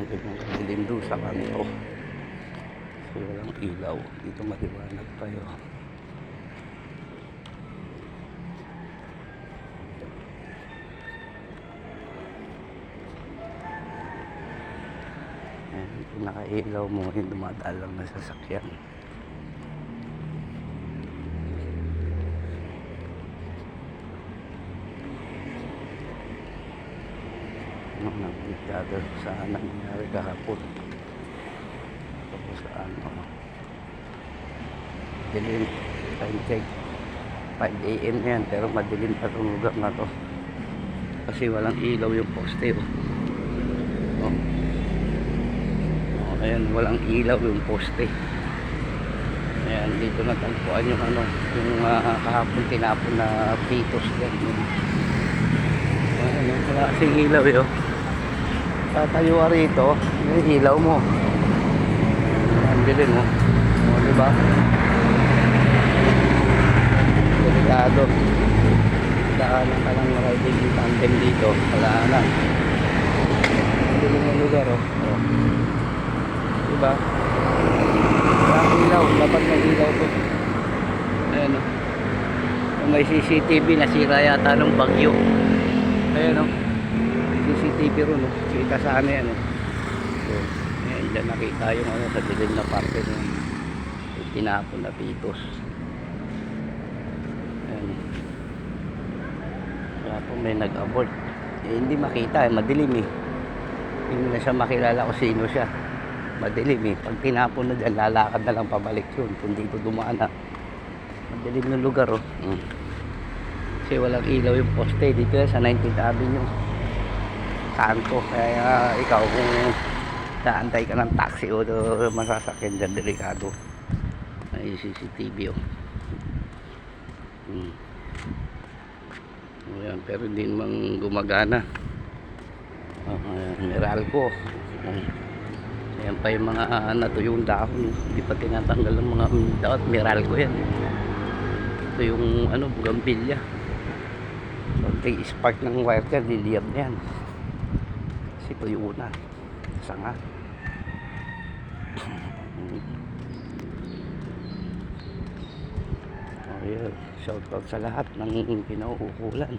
Mo dilim doon sa kanto? Kasi walang ilaw. Dito maliwanag tayo. Ayan, kung nakailaw mo, yung dumadaan lang na sasakyan. Ano nagdikado sa nangyari kahapon. Tapos sa ano. Dilim. Time check. 5 a.m. yan. Pero madilim pa itong lugar na to. Kasi walang ilaw yung poste. Oh. Oh. Oh, ayan, walang ilaw yung poste. Ayan, dito natagpuan yung ano, yung ah, kahapon tinapon na pitos yan. Ayan, yung wala kasing ilaw yun. Tatayo ka rito, yung ilaw mo. Ang bilin mo. O, di ba? Delikado. Daanan ka lang riding in tandem dito. Wala na. Ang bilin ng lugar, oh. oh. Di ba? Walang ilaw. Dapat may ilaw to. Ayan, oh. Kung may CCTV, nasira yata ng bagyo. Ayan, oh. CCTV ron, oh. Kita sa ano yan, oh. So, ayan, dyan nakita yung ano, sa dilim na parte ng yung tinapon na pitos. Ayan. Kaya po may nag-abort. Eh, hindi makita, eh, madilim eh. Hindi na siya makilala kung sino siya. Madilim eh. Pag tinapon na dyan, lalakad na lang pabalik yun. Kung dito dumaan na. Madilim ng lugar oh. Mm. Kasi walang ilaw yung poste dito yan sa 19th Avenue. Kanto. Kaya ikaw kung naantay ka ng taxi o masasakyan dyan, delikado. May CCTV oh. Hmm. Ayan, pero hindi naman gumagana. Oh, ayan, Meralco. Oh. Ayan pa yung mga uh, natuyong dahon. Hindi pa tinatanggal ng mga dapat Meralco yan. Ito yung ano, bugambilya. Konting spark ng wire ka, liliyab na yan. Kasi tuyo na. Sanga. Oh, yun. Shoutout sa lahat ng pinauukulan.